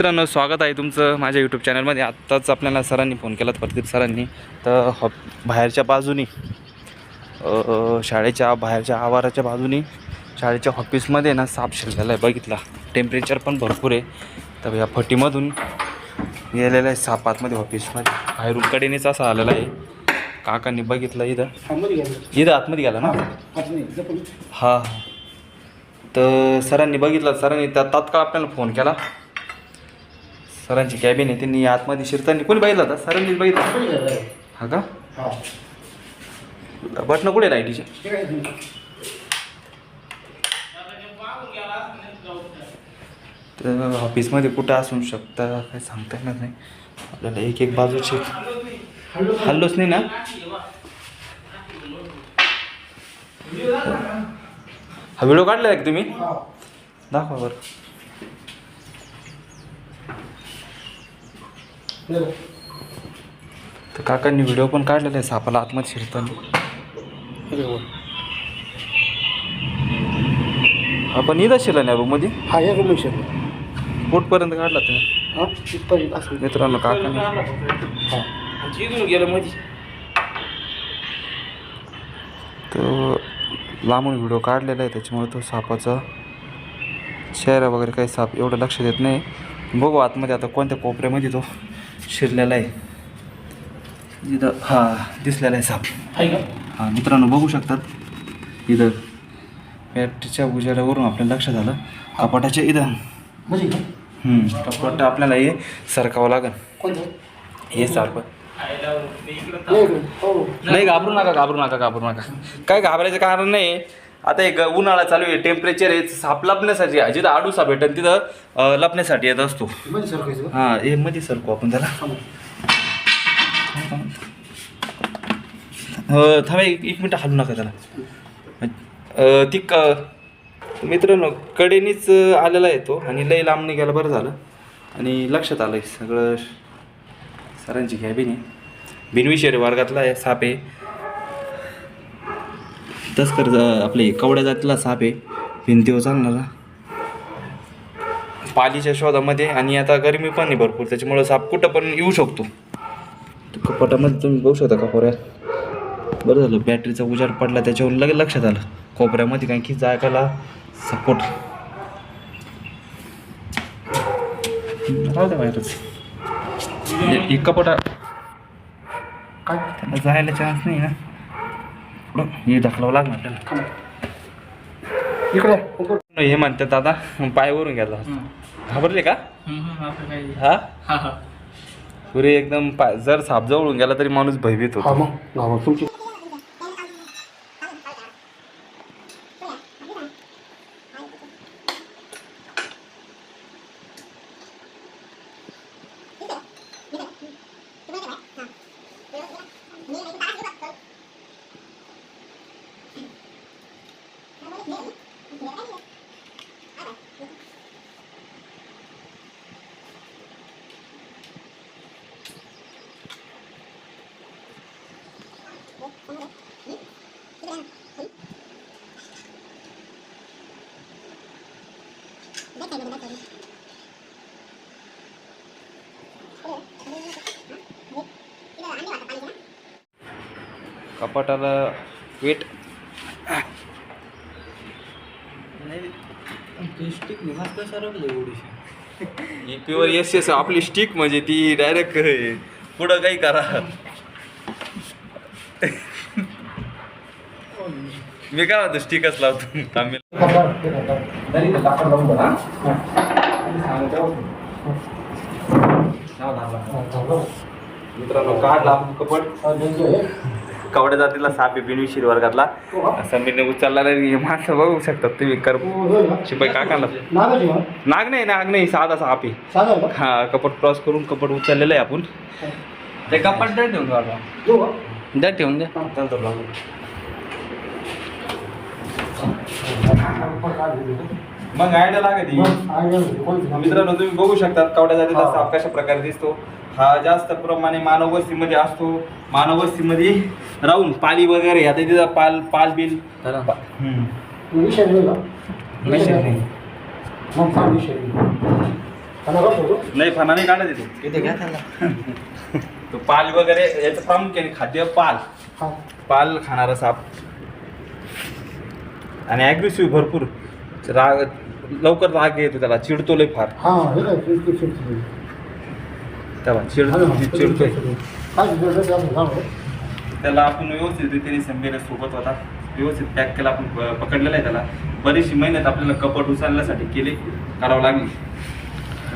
मित्रांनो स्वागत आहे तुमचं माझ्या यूट्यूब चॅनलमध्ये आत्ताच आपल्याला सरांनी फोन केला प्रदीप सरांनी. तर हॉप बाहेरच्या बाजूनी शाळेच्या बाहेरच्या आवाराच्या बाजूनी शाळेच्या ऑफिसमध्ये ना साप शिरलेला आहे. बघितला? टेम्परेचर पण भरपूर आहे. तर या फटीमधून गेलेला आहे साप आतमध्ये ऑफिसमध्ये बाहेरून कडेनेच असा आलेला आहे. काकांनी बघितलं इथं. इथं आतमध्ये गेला ना? हा हा तर सरांनी बघितलं. सरांनी त्या तात्काळ आपल्याला फोन केला. सरांची कॅबिन आहे त्यांनी आतमध्ये शिरताना कोणी बघितलं होता? सरांनीच बघितलं हा का? बटणं कुठे लाईटीचे तर ऑफिसमध्ये कुठं असू शकता काय सांगता येणार नाही. आपल्याला एक एक बाजूची हल्लोच नाही ना? हा व्हिडिओ काढलेला आहे का तुम्ही? दाखवा बरं. तर काकांनी व्हिडिओ पण काढलेला आहे सापाला आतमध्ये शिरताना. आपण इथं शिरला नाही रूममध्ये हा या रूम शेत कुठपर्यंत काढला तुम्ही? हा मित्रांनो काकांनी. हा. गेलं मध्ये. तो लांबून व्हिडिओ काढलेला आहे त्याच्यामुळे तो सापाचा चेहरा वगैरे काही साप एवढं लक्ष देत नाही. बघू आतमध्ये आता कोणत्या कोपऱ्यामध्ये तो शिरलेला आहे. इथं हा दिसलेला आहे साप. हा मित्रांनो बघू शकतात. इथं बॅटरीच्या उजेडावरून आपल्याला लक्षात आलं. कपाटाच्या इथं. म्हणजे? कपाट आपल्याला हे सरकावं लागेल हे साप. हो. नाही घाबरू नका घाबरू नका घाबरू नका. काय घाबरायचं कारण नाही. आता एक उन्हाळा चालू आहे टेम्परेचर आहे साप लपण्यासाठी जिथं आडू साप भेटेल तिथं अं, लपण्यासाठी येत असतो. म्हणजे सरकायचं? हां हे मध्ये सरकू आपण त्याला. अं, थांबा एक एक मिनटं हलू नका त्याला. अं, ती क मित्रांनो कडेनीच अं, आलेला आहे तो आणि लई लांब नाही गेला बरं झालं. आणि लक्षात आलं सगळं. सरांची कॅबिन आहे. बिनविषय वर्गातला आहे साप आहे. तस्कर आपले कवड्या जातीला साप आहे. भिंतीवर चालणारा पालीच्या शोधामध्ये आणि आता गरमी पण आहे भरपूर त्याच्यामुळं साप कुठं पण येऊ शकतो. कपाटामध्ये तुम्ही बघू शकता कोपऱ्यात बरं झालं बॅटरीचा उजाड पडला त्याच्यावरून लगेच लक्षात आलं. कोपऱ्यामध्ये कारण की जायकाला सपोर्ट. राहू द्या बाहेरच. कपाटा काय? त्याला जायला चान्स नाही ना. हे ढकलावं लागणार त्याला इकडे. उकड. हे म्हणतात दादा पायावरून गेला घाबरले का? हा? पुरे एकदम पाय जर साप जवळून गेला तरी माणूस भयभीत ngọt quá Bắt tay वेट प्युअर एस एस आपली स्टिक म्हणजे ती डायरेक्ट पुढं काही करा. मी काय म्हणतो स्टिकच लावतो. आम्ही मित्रांनो काढला कपट कवड्या जातीला साप आहे बिनविशीर वर्गातला. असं मी उचलला नाही माणसं बघू शकतात तुम्ही कर शिपाई काकाला. नागाची मग नाग नाही नाग नाही साधा साप आहे. हा कपट क्रॉस करून कपट उचललेलं आहे आपण. ते कपाट द्या ठेवून द्या ठेवून द्या. मग आयडिया लागत कोणती? मित्रांनो तुम्ही बघू शकता कवड्या जातीला हा. साप कशा प्रकारे दिसतो. हा जास्त प्रमाणे मानव वस्तीमध्ये असतो. मानव वस्तीमध्ये राहून पाली वगैरे आता तिथं पाल पाल बिल. विषय नाही विषय नाही. मग विषय फणा काढत येतो इथे घ्या त्याला. तो पाल वगैरे याचं प्रामुख्याने खाद्य पाल. हा. पाल खाणारा साप. आणि ॲग्रेसिव्ह भरपूर. राग लवकर राग येतो त्याला. चिडतो लय फार. हा हे काय त्याला चिड चिडतोय आपण सांगू. त्याला आपण व्यवस्थित रीतीने संभेला सोबत होता. व्यवस्थित पॅक केला आपण प- पकडलेला आहे त्याला. बरीचशी मेहनत आपल्याला कपट उचलण्यासाठी केली करावं लागली.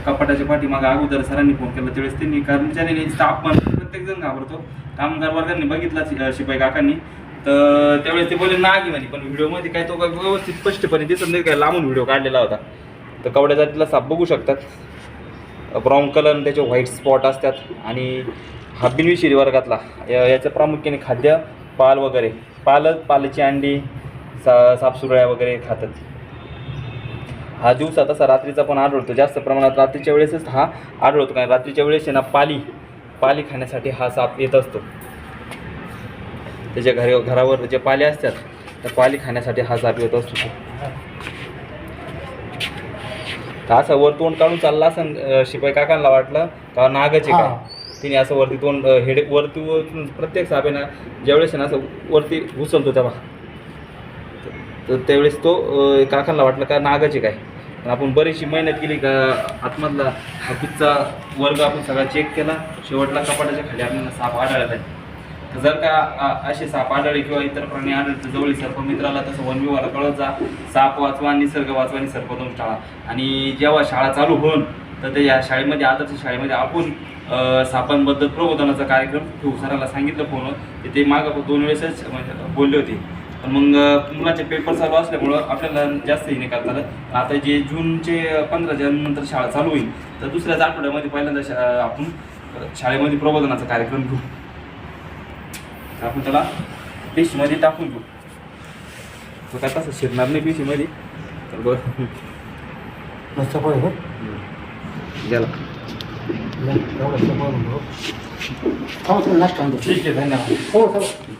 कपाटाच्या पाठीमागे अगोदर सरांनी फोन केला. त्यावेळेस त्यांनी कर्मचाऱ्यांनी स्टाफ पण प्रत्येक जण घाबरतो. कामगार वर्गांनी बघितला शिपाई काकांनी. तर त्यावेळेस ते बोलले नागी म्हणे पण व्हिडिओमध्ये काय तो काय व्यवस्थित स्पष्टपणे दिसत नाही काय लांबून व्हिडिओ काढलेला होता. तर कवड्या जातीला साप बघू शकतात. ब्राऊन कलर त्याचे व्हाईट स्पॉट असतात. आणि हा बिनविशिरी वर्गातला या- याचं प्रामुख्याने खाद्य पाल वगैरे. पालच पालाची अंडी सा सापसुरळ्या वगैरे खातात. हा दिवसा तसा रात्रीचा पण आढळतो. जास्त प्रमाणात रात्रीच्या वेळेसच हा आढळतो. कारण रात्रीच्या वेळेस आहे ना पाली पाली खाण्यासाठी हा साप येत असतो. त्याच्या घरी घरावर जे पाले असतात त्या पाली खाण्यासाठी हा साप येत असतो. तर असं वर तोंड काढून चालला असं शिपाई काकांना वाटलं का नागाचे काय हा. तिने असं वरती तोंड हेड वरती वरतून प्रत्येक साप आहे ना ज्यावेळेस ना असं वरती घुसलतो तेव्हा. तर त्यावेळेस तो काकांना वाटलं का नागाचे काय? पण आपण बरीचशी मेहनत केली का आतमधला हकीचा वर्ग आपण सगळा चेक केला. शेवटला कपाटाच्या खाली आपल्याला साप आढळला. जर का असे साप आढळले किंवा इतर प्राणी आढळले जवळील सर्प मित्राला तसं वनविवार कळत जा. साप वाचवा निसर्ग वाचवा आणि सर्पदोष टाळा. आणि जेव्हा शाळा चालू होऊन तर ते या शाळेमध्ये आदर्श शाळेमध्ये आपण सापांबद्दल प्रबोधनाचा कार्यक्रम ठेवू. सरांना सांगितलं फोनवर की ते मागं दोन वेळेसच म्हणजे बोलले होते. पण मग मुलाचे पेपर चालू असल्यामुळं आपल्याला जास्त हे नाही करता आलं आता जे जूनचे पंधरा जून नंतर शाळा चालू होईल तर दुसऱ्याच आठवड्यामध्ये पहिल्यांदा शा- आपण शाळेमध्ये प्रबोधनाचा कार्यक्रम घेऊ. तर आपण त्याला पिशीमध्ये टाकून घेऊ तो काय तसं शिरणार नाही पिशीमध्ये. तर बरं हो. गेला. ठीक आहे धन्यवाद. हो, हो.